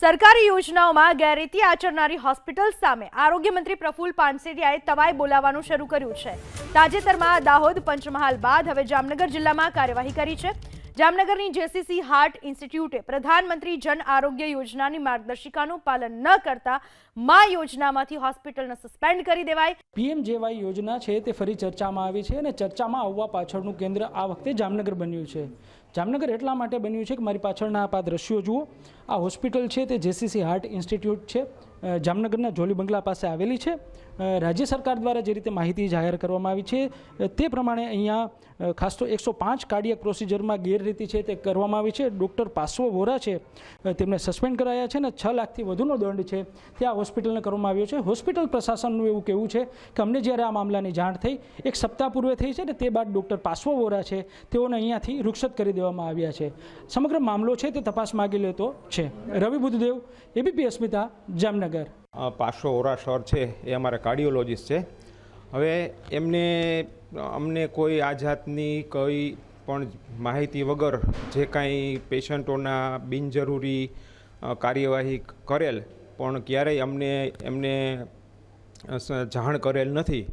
સરકારી યોજનાઓમાં ગેરરીતિ આચરનારી હોસ્પિટલ સામે આરોગ્ય મંત્રી પ્રફુલ પાનસેરિયાએ તવાઈ બોલાવવાનું શરૂ કર્યું છે. તાજેતરમાં દાહોદ પંચમહાલ બાદ હવે જામનગર જિલ્લામાં કાર્યવાહી કરી છે. જામનગરની જેસીસી હાર્ટ ઇન્સ્ટિટ્યૂટે પ્રધાનમંત્રી જન આરોગ્ય યોજનાની માર્ગદર્શિકાનું પાલન ન કરતા મા યોજનામાંથી હોસ્પિટલને સસ્પેન્ડ કરી દેવાઈ પીએમજેવાય યોજના છે તે ફરી ચર્ચામાં આવી છે અને ચર્ચામાં આવવા પાછળનું કેન્દ્ર આ વખતે જામનગર બન્યું છે. જામનગર એટલા માટે બન્યું છે કે મારી પાછળના આપ આ દ્રશ્યો જુઓ. આ હોસ્પિટલ છે તે જેસીસી હાર્ટ ઇન્સ્ટિટ્યૂટ છે. જામનગરના જોલી બંગલા પાસે આવેલી છે. રાજ્ય સરકાર દ્વારા જે રીતે માહિતી જાહેર કરવામાં આવી છે તે પ્રમાણે અહીંયા ખાસ તો એકસો પાંચ કાર્ડિયક પ્રોસિજરમાં ગેરરીતિ છે તે કરવામાં આવી છે. ડૉક્ટર પાસવો વોરા છે તેમને સસ્પેન્ડ કરાયા છે અને છ લાખથી વધુનો દંડ છે તે આ હોસ્પિટલને કરવામાં આવ્યો છે. હોસ્પિટલ પ્રશાસનનું એવું કહેવું છે કે અમને જ્યારે આ મામલાની જાણ થઈ, એક સપ્તાહ પૂર્વે થઈ છે ને તે બાદ ડૉક્ટર પાસવો વોરા છે તેઓને અહીંયાથી રૂક્ષત કરી દેવામાં આવ્યા છે. સમગ્ર મામલો છે તે તપાસ માગી લેતો છે. રવિ બુદ્ધદેવ એબીપી અસ્મિતા, જામનગર. અ, પાશો ઓરા સર છે એ અમારા કાર્ડિયોલોજિસ્ટ છે. હવે એમને અમને કોઈ આ જાતની કોઈ પણ માહિતી વગર જે કાંઈ પેશન્ટોના બિનજરૂરી કાર્યવાહી કરેલ પણ ક્યારેય અમને એમને જાણ કરેલ નથી.